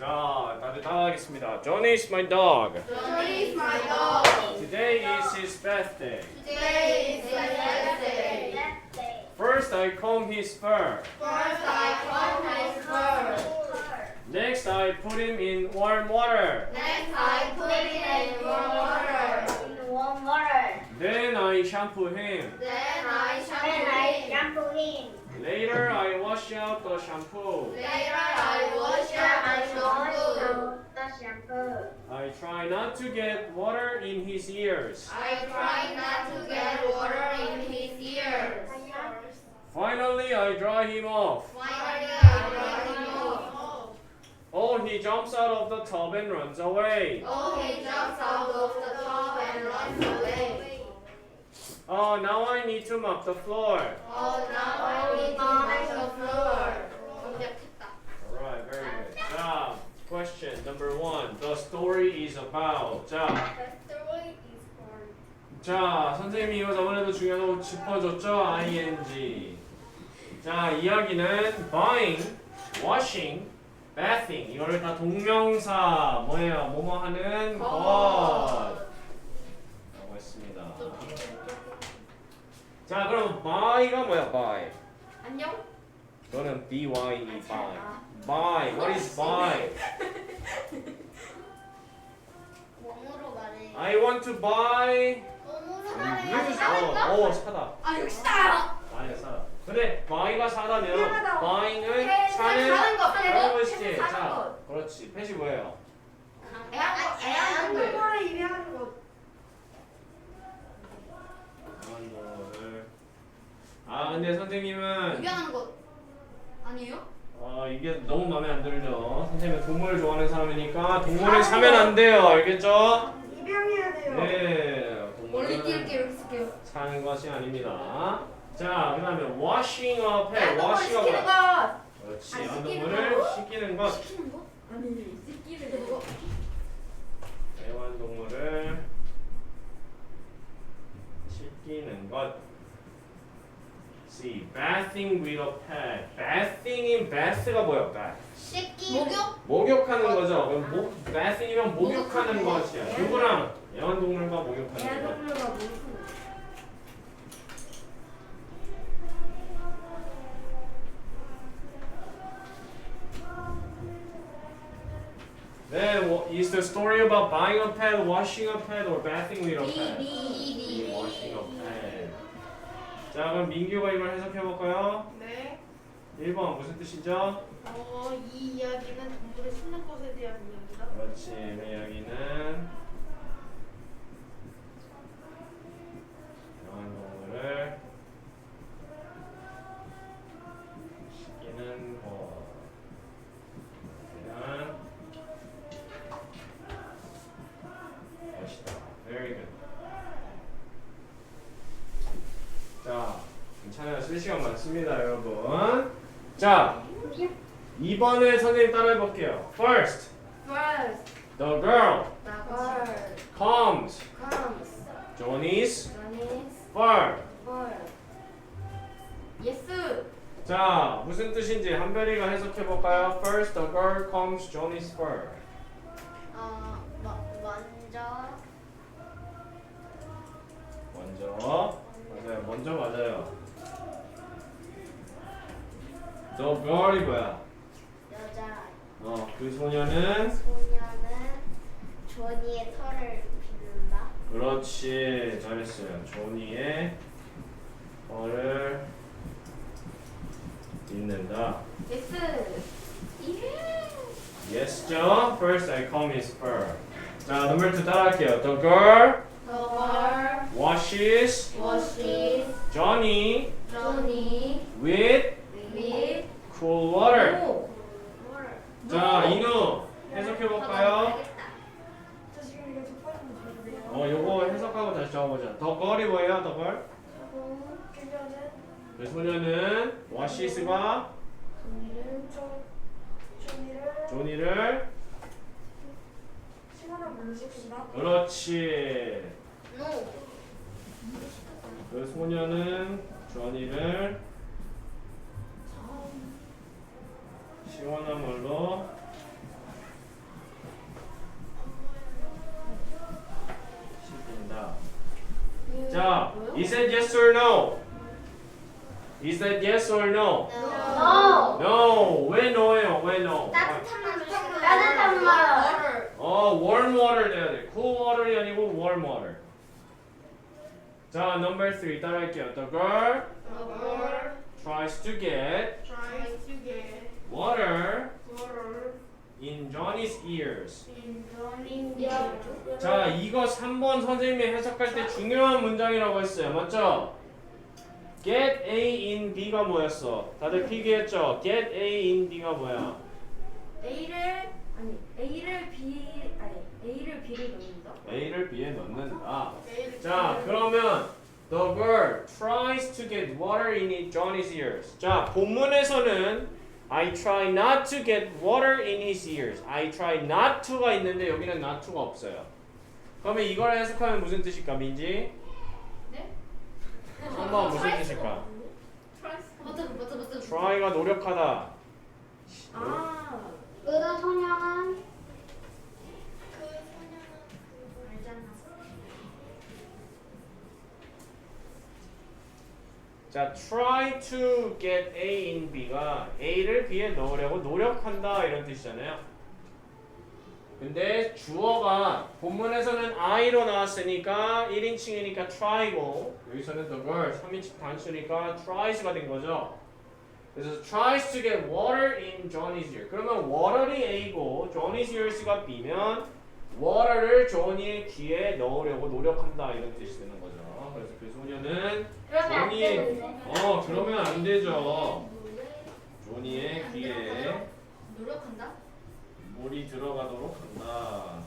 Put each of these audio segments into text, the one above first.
자, 다들 따라하겠습니다. Johnny is my dog. Johnny is my dog. Today is his birthday. Today is his birthday. First, I comb his fur. First, I comb his fur. Next, I put him in warm water. Next, I put it in warm water. Then I shampoo him. Then I shampoo him. Later, I wash out the shampoo. Later, I wash out the shampoo. I try not to get water in his ears. I try not to get water in his ears. Finally, I dry him off. Finally, I dry him off. Oh, he jumps out of the tub and runs away. Oh, he jumps out of the tub and runs away. Oh, now I need to mop the floor. Oh, now Alright, very good. 자, question number one. The story is about. 자, 자, 선생님이 이거 저번에도 중요한 거 짚어줬죠? ing. 자, 이야기는 buying, washing, bathing. 이거를 다 동명사 뭐예요? 뭐뭐 하는 것. 라고 했습니다. 자, 그럼 buy가 뭐야? buy. 안녕? 너는 B-Y-E, buy. buy. What is buy? 몸으로 말해. I want to buy. 몸으로 이거 어, 어, 사다. 아, 역시 나야. 아니야, 사다. 근데 buy가 사다면 미안하다. buying은 네, 사는 사는 거, 사는 거. 사는 자, 것. 그렇지. 패시 뭐예요? 애완 애완동물. 동물을 입양하는 것. 강원도를. 아, 근데 선생님은 입양하는 거 아니에요? 어, 이게 너무 마음에 안 들죠. 선생님은 동물을 좋아하는 사람이니까 동물을 사면 안 돼요. 알겠죠? 입양해야 돼요. 네. 멀리 동물은 뛸게 이렇게 쓸게요. 사는 것이 아닙니다. 자, 그다음에 washing. 애완동물 washing가 시키는 뭐야? 거. 그렇지. 아, 시키는 애완동물을 거? 시키는 것. 시키는 거? 아니, 시키는 거. 애완동물을 시키는 것. See, bathing with a pet. bathing인 bath가 뭐야? bath. 씻기. 목욕? 목욕하는 거죠. 그럼 목, bathing이면 목욕하는 목욕하는 거. 것이야. 누구랑? 애완동물과 목욕하는 것. 애완동물과 무슨 Then wha- is the story about buying a pet, washing a pet, or bathing with a 비, pet? 비, 비, washing a 비. pet. 자, 그럼 민규가 이걸 해석해 볼까요? 네. 1번 무슨 뜻이죠? 어, 이 이야기는 동물을 씻는 것에 대한 이야기다. 그렇지. 그 이야기는 애완동물을 많습니다, 여러분. 자, 2번을 선생님 따라해 볼게요. First, First, the girl the bird comes comes. Johnny's Johnny's fur. bird. 예스. 자, 무슨 뜻인지 한별이가 해석해 볼까요? First, the girl comes Johnny's fur. The girl이 뭐야? 여자 어, 그 소녀는 소녀는 조니의 털을 빗는다. 그렇지. 잘했어요. 조니의 털을 잇는다. 예스. 예. Yes죠? First, I comb his fur. 자, number two 따라할게요. The girl The girl washes washes Johnny Johnny Is that yes or no? Is that yes or no? No. No. 왜 no예요? 왜 no? 따뜻한 물. 어, warm water 돼야 돼. cool water이 아니고 warm water. 자, number 3 따라할게요. The girl The girl tries to get tries to get water water in Johnny's ears. in Johnny's 자, 이거 3번 선생님이 해석할 때 중요한 문장이라고 했어요. 맞죠? Get A in B가 뭐였어? 다들 필기했죠? Get A in B가 뭐야? A를 아니 A를 B 아니 A를 B를 넣는다. A를 B에 넣는다. 자, 그러면 the girl tries to get water in Johnny's ears. 자, 본문에서는 I try not to get water in his ears. I try not to가 있는데 여기는 not to가 없어요. 그러면 이걸 해석하면 무슨 뜻일까, 민지? 네? 한번 무슨 뜻일까? try가 노력하다. 아 의도 소녀는 자, try to get A in B가 A를 B에 넣으려고 노력한다 이런 뜻이잖아요. 근데 주어가 본문에서는 I로 나왔으니까 1인칭이니까 try고 여기서는 the girl 3인칭 단수니까 tries가 된 거죠. 그래서 tries to get water in Johnny's ear. 그러면 water이 A고 Johnny's ears가 B면 water를 조니의 귀에 넣으려고 노력한다 이런 뜻이 되는 거죠. 그래서 그 소녀는 그러면 안 조니 되는데. 어 그러면 안 되죠. 조니의 귀에 노력한다? 물이 들어가도록 한다.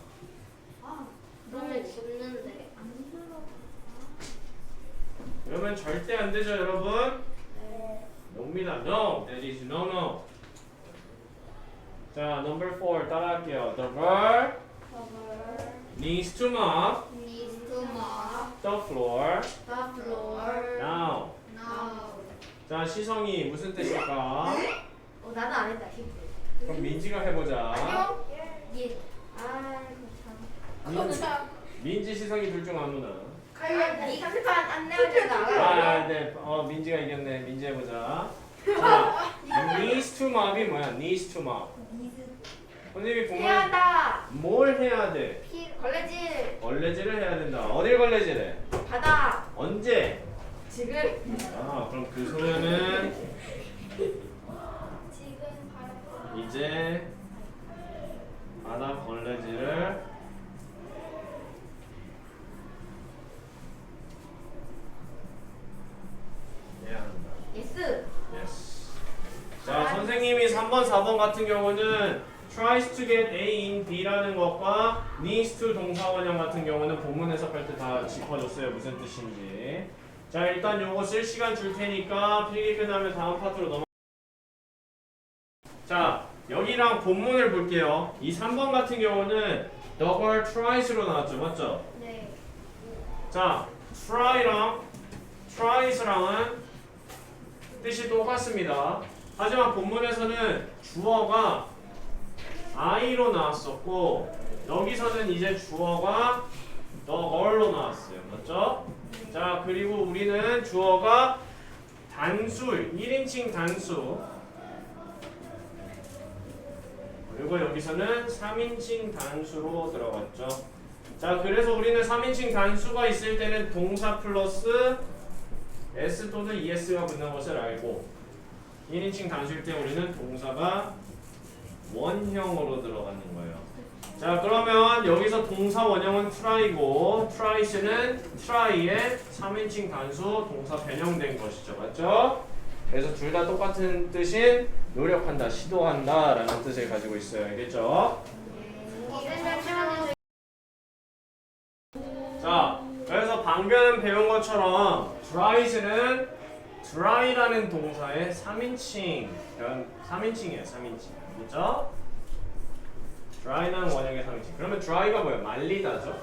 그러면 죽는데. 그러면 절대 안 되죠, 여러분. 네. no입니다. No, that is no no. 자, number four 따라할게요. The girl needs to mop Mop the floor the floor now. now. 자, 시성이 무슨 뜻일까? 어, 나도 안 했다. 그럼 민지가 해보자. 예. 아 참. 민지, 민지 시성이 둘 중 아무나. 칼럼 이 한판 안 내야 된다. 아, 네. 어, 민지가 이겼네. 민지 해보자. 자, needs to mop이 뭐야? needs to mop. 선생님이 보면 해야 한다. 뭘 해야 돼? 걸레질 걸레질을 해야 된다. 어딜 걸레질해? 바다 언제? 지금 아, 그럼 그 소녀는 지금 바로 이제 바다 걸레질을 해야 한다. 예스. Yes. 자, 선생님이 3번, 4번 같은 경우는 tries to get A in B라는 것과 needs to 동사 원형 같은 경우는 본문 해석할 때 다 짚어줬어요. 무슨 뜻인지. 자, 일단 요거 쓸 시간 줄 테니까 필기 끝나면 다음 파트로 넘어. 자, 여기랑 본문을 볼게요. 이 3번 같은 경우는 the girl tries로 나왔죠. 맞죠? 네. 자, try랑 tries랑은 뜻이 똑같습니다. 하지만 본문에서는 주어가 I로 나왔었고 여기서는 이제 주어가 the girl로 나왔어요. 맞죠? 자, 그리고 우리는 주어가 단수, 1인칭 단수 그리고 여기서는 3인칭 단수로 들어갔죠. 자, 그래서 우리는 3인칭 단수가 있을 때는 동사 플러스 s 또는 es가 붙는 것을 알고 1인칭 단수일 때 우리는 동사가 원형으로 들어가는 거예요. 자, 그러면 여기서 동사 원형은 try고 try스는 try의 3인칭 단수 동사 변형된 것이죠. 맞죠? 그래서 둘 다 똑같은 뜻인 노력한다, 시도한다 라는 뜻을 가지고 있어요. 알겠죠? 자, 그래서 방금 배운 것처럼 tries,는 try라는 동사의 3인칭, 이런 3인칭이에요, 3인칭. 그죠? try는 원형의 3인칭. 그러면 try가 뭐예요? 말리다죠?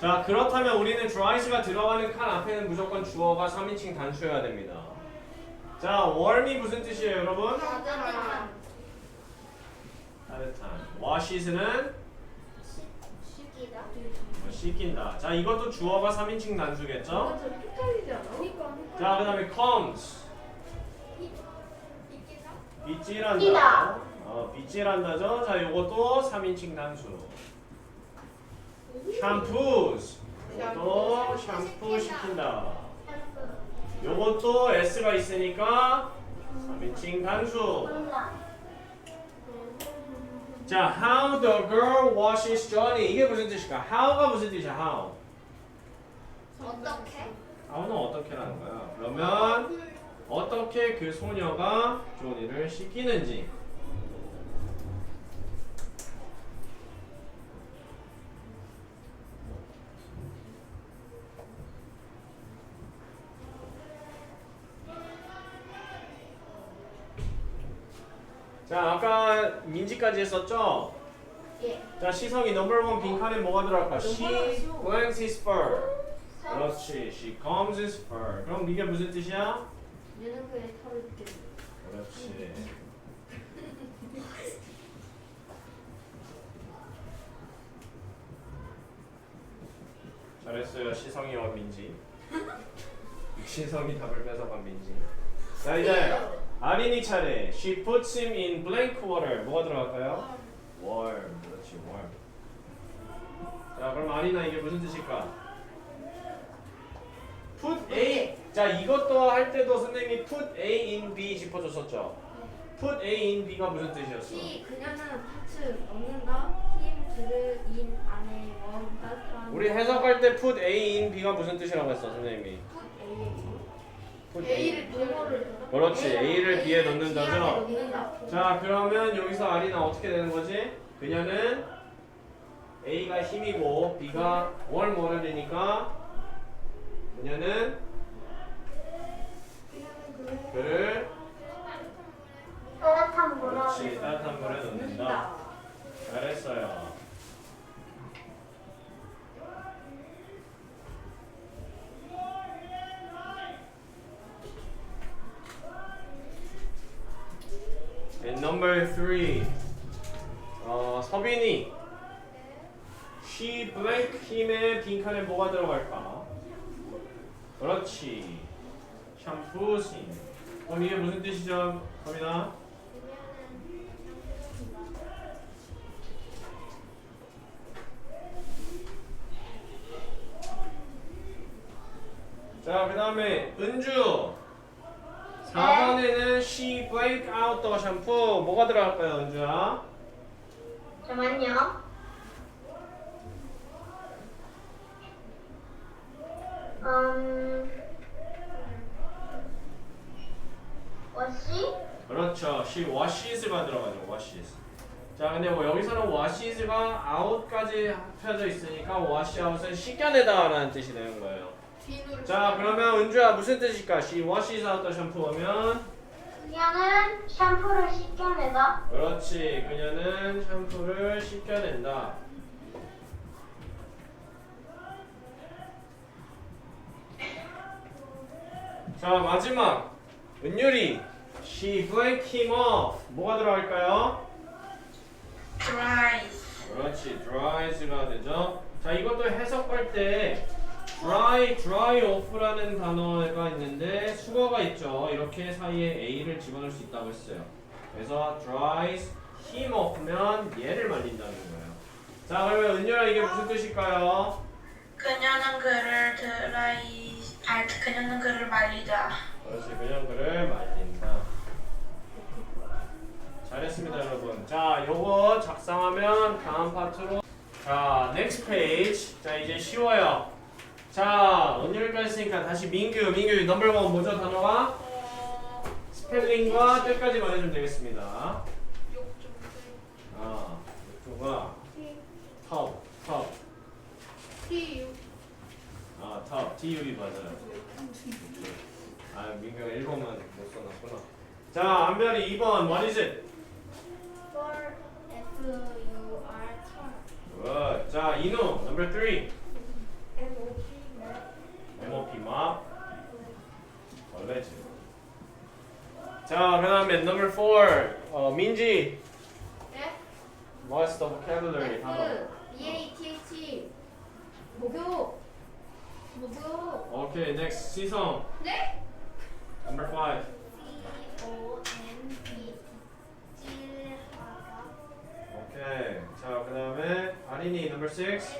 자, 그렇다면 우리는 tries가 들어가는 칸 앞에는 무조건 주어가 3인칭 단수여야 됩니다. 자, warm이 무슨 뜻이에요, 여러분? 따뜻한. 따뜻한. washes는 식기다. 뭐 씻긴다. 자, 이것도 주어가 3인칭 단수겠죠? 헷갈리지 않아? 그러니까 자, 그 다음에 comes. 빗질한다. 어, 빗질한다죠. 자, 요것도 3인칭 단수. shampoos. 요것도 샴푸 시킨다. 요것도 s가 있으니까 3인칭 단수. 자, how the girl washes Johnny. 이게 무슨 뜻일까? how가 무슨 뜻이야? how. 어떻게? how는 어떻게라는 거야? 그러면 어떻게 그 소녀가 조니를 씻기는지. 자, 아까 민지까지 했었죠? 예. 자, 시성이 넘버 원 빈칸에 뭐가 들어갈까? She his fur. 그렇지. She combs his fur. 그럼 이게 무슨 뜻이야? 얘는 그의 털을 뜯는 그렇지. 잘했어요. 시성이와 민지. 시성이 답을 뺏어간 민지. 자 이제 아린이 차례. She puts him in blank water. 뭐가 들어갈까요? warm. 그렇지. warm. 자 그럼 아린아 이게 무슨 뜻일까? put A. 자 이것도 할 때도 선생님이 put A in B 짚어줬었죠. put A in B가 무슨 뜻이었어? 시 그녀는 파츠 넣는다 힘 그를 인 안에 원 따뜻한 우리 해석할 때 put A in B가 무슨 뜻이라고 했어 선생님이? put A를 번호를 그렇지 A를 B에 넣는다죠. 넣는다 자 그러면 여기서 아리나 어떻게 되는 거지? 그녀는 A가 힘이고 B가 월 모델이니까 그녀는 그를 따뜻한 물어. 그렇지 따뜻한 물에 넣는다. 잘했어요. And number three, 어, 서빈이 she blank 힘의 빈칸에 뭐가 들어갈까? 그렇지. 샴푸신. 그럼 이게 무슨 뜻이죠, 서빈아? 자, 그 다음에 은주. 4번에는 she blank out the shampoo. 뭐가 들어갈까요, 은주야? 잠깐만요. 음. 워시? 그렇죠. she washes가 들어가죠. washes. 자, 근데 뭐 여기서는 washes가 out까지 합쳐져 있으니까 wash out은 씻겨내다라는 뜻이 되는 거예요. 비누를 자, 그러면 은주야 무슨 뜻일까? she washes out the shampoo 하면 그녀는 샴푸를 씻겨내다. 그렇지. 그녀는 샴푸를 씻겨낸다. 자, 마지막. 은율이. She blank him off. 뭐가 들어갈까요? Dries. 그렇지. dries가 되죠. 자, 이것도 해석할 때 dry, dry off라는 단어가 있는데 수거가 있죠. 이렇게 사이에 a를 집어넣을 수 있다고 했어요. 그래서 dries him off면 얘를 말린다는 거예요. 자, 그러면 은율아 이게 무슨 뜻일까요? 그녀는 그를 드라이 아 그녀는 그를 말리다 그렇지. 그냥 그를 말린다. 잘했습니다, 여러분. 자, 요거 작성하면 다음 파트로 자, next page. 자, 이제 쉬워요. 자, 언율까지 했으니까 다시 민규, 민규 넘버원 뭐죠, 단어가? 스펠링과 뜻까지 말해주면 되겠습니다. 아, 이쪽가 텁, 텁. T U 아, 텁, TUB 맞아요. 아, 민규가 1번만 못 써놨구나. 자, 안별이 2번, what is it? for F U R 털 Good. 자, 이누, number 3. M O P MOP mop. 걸레즈. 자, 그 다음에 number 4. 어, 민지. F What's the vocabulary? 단어. F E A T H 목욕. 목욕. 오케이, next 시성. 네? Number five. C O N B 찔하다 오케이. 자, 그 다음에 아린이 number six.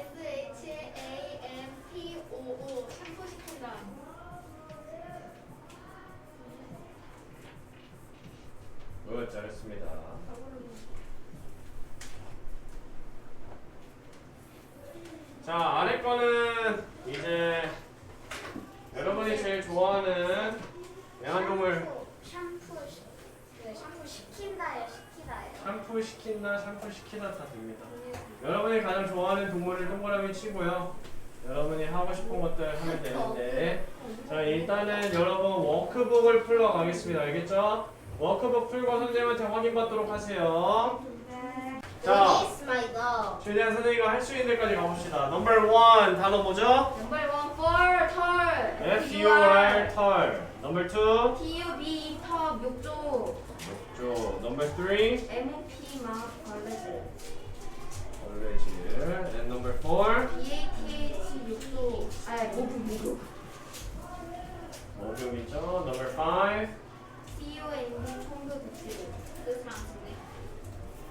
굿, 잘했습니다. 자, 아래 거는 이제 여러분이 제일 좋아하는 애완동물 샴푸 시- 네, 샴푸 시킨다요 시키다요 샴푸 시킨다, 샴푸 시키다 다 됩니다. 여러분이 가장 좋아하는 동물을 동그라미 치고요. 여러분이 하고 싶은 것들 하면 되는데 자 일단은 여러분 워크북을 풀러 가겠습니다. 알겠죠? 워크북 풀고 선생님한테 확인받도록 하세요. 자 is my dog 최대한 선생님과 할수 있는 데까지 가봅시다. 넘버 원 단어 뭐죠? Number one for 털. F U R 털. 넘버 투 T U B 턱 욕조. 욕조. 넘버 쓰리 M P 막 벌레들. 벌레질. And 넘버 포 B A T H 욕조. 아 목욕 목욕. 목욕이죠. 넘버 파이브 C U N D 청소 대체. 그 사람 중에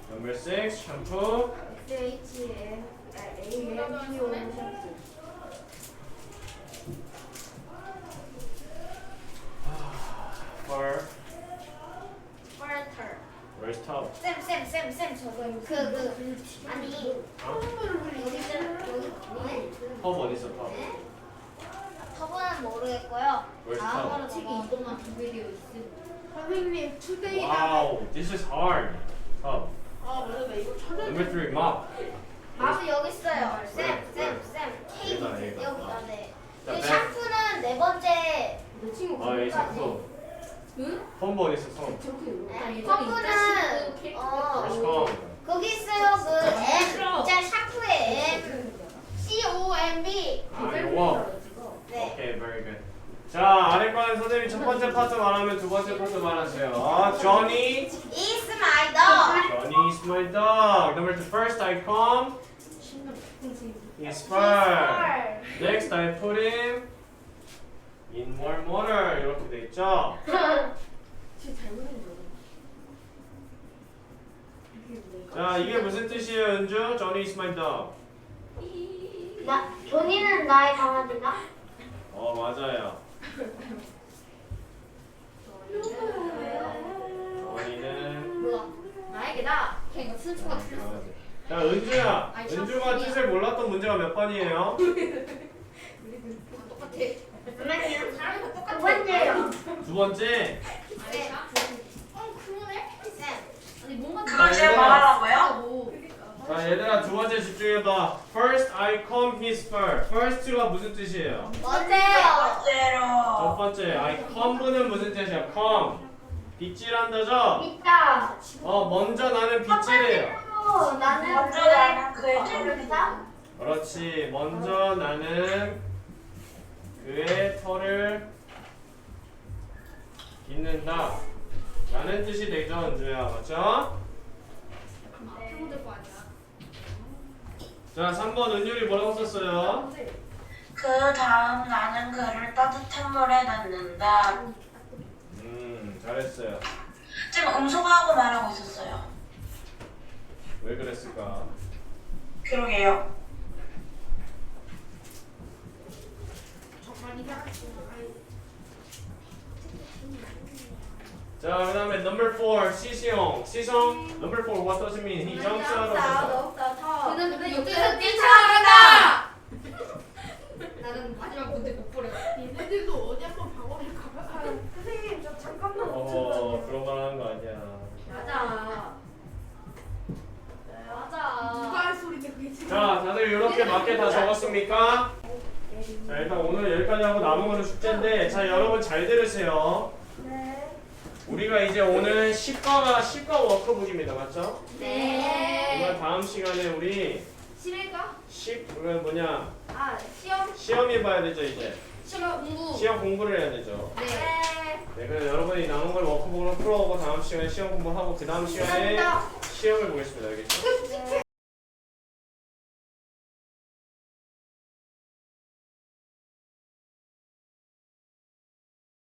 넘버 식스 샴푸. S H M 아, A M P O 샴푸. 쌤쌤쌤쌤 저거 그 그 아니 어? 여기 있잖아 여기 네? 컵 어디 있어? 저번은 모르겠고요 다음으로 tub? 저거 이것만 준비되어 있음. 선생님 투데이 Wow, this is hard. tub. 아 맞아 나 이거 찾아. Number three mop. 아 여기 있어요 왜? 쌤쌤쌤 케이크 여기다, 여기다. 여기다 네 자, 이 백. 샴푸는 네 번째 내 친구 아, 이 거기까지. 샴푸. 응? 펌프 어디 있어 펌? 네, 어 Where's 펌? 거기 있어요 그 M 진짜 샴푸의 M C O M B 아, 요거. 네 오케이, very good. 자, 아래 거는 선생님이 첫 번째 파트 말하면 두 번째 파트 말하세요. 아, Johnny. is my dog Johnny is my dog. Number two, first I come. His fur. Next I put him in warm water. 이렇게 돼 있죠? 진짜 잘못된 거. 자, 이게 무슨 뜻이에요, 은주? Johnny is my dog. 나 본인은 나의 강아지다 어, 맞아요. Johnny는 나에게다. 걔가 순수가 강아지. 자, 은주야. 아니, 은주가 샴푸이야. 뜻을 몰랐던 문제가 몇 번이에요? 똑같아 그만이야 사람이 다 똑같아 두 번째요 두 번째. 쌤. 어 그러네 쌤 아니 뭔가 그걸 제가 말하라고요? 뭐 자, 얘들아 두 번째 집중해봐. First I comb his fur. First가 무슨 뜻이에요? 먼저요 첫 번째로 번째 I comb는 무슨 뜻이야? comb. 빗질한다죠? 있다 어, 먼저 나는 빗질해요. 어, 나는 먼저 그의 나는 그의 털이다 그렇지. 먼저 나는 그의 털을 빗는다. 라는 뜻이 되죠, 은주야. 맞죠? 자, 3번 은율이 뭐라고 썼어요? 그 다음 나는 그를 따뜻한 물에 넣는다 음, 잘했어요. 지금 음소거하고 말하고 있었어요 왜 그랬을까? 그러게요 정말이다. 자, 그 다음에 number four, 시시용. 시성, number four, what does it mean? He jumps out of the. 그는 근데 육지에서 뛰쳐나간다. 나는 마지막 문제 못 보려 얘네들도 어디 한번 방어를 가봐. 선생님 저 잠깐만. 어, 그런 말 하는 거 아니야. 맞아. 누가 맞아. 할 소리인데 그게 지금. 자, 다들 이렇게 맞게 다 적었습니까? 자, 일단 오늘 여기까지 하고 남은 거는 숙제인데, 자, 여러분 잘 들으세요. 네. 우리가 이제 오늘 10과가 10과 워크북입니다. 맞죠? 네 정말 다음 시간에 우리 실일까? 10, 그건 뭐냐, 아 시험. 시험이 봐야 되죠, 이제. 시험 공부 시험 공부를 해야 되죠. 네 네, 그래서 여러분이 남은 걸 워크북으로 풀어오고 다음 시간에 시험 공부하고 그 다음 시간에. 시험을 보겠습니다. 알겠죠?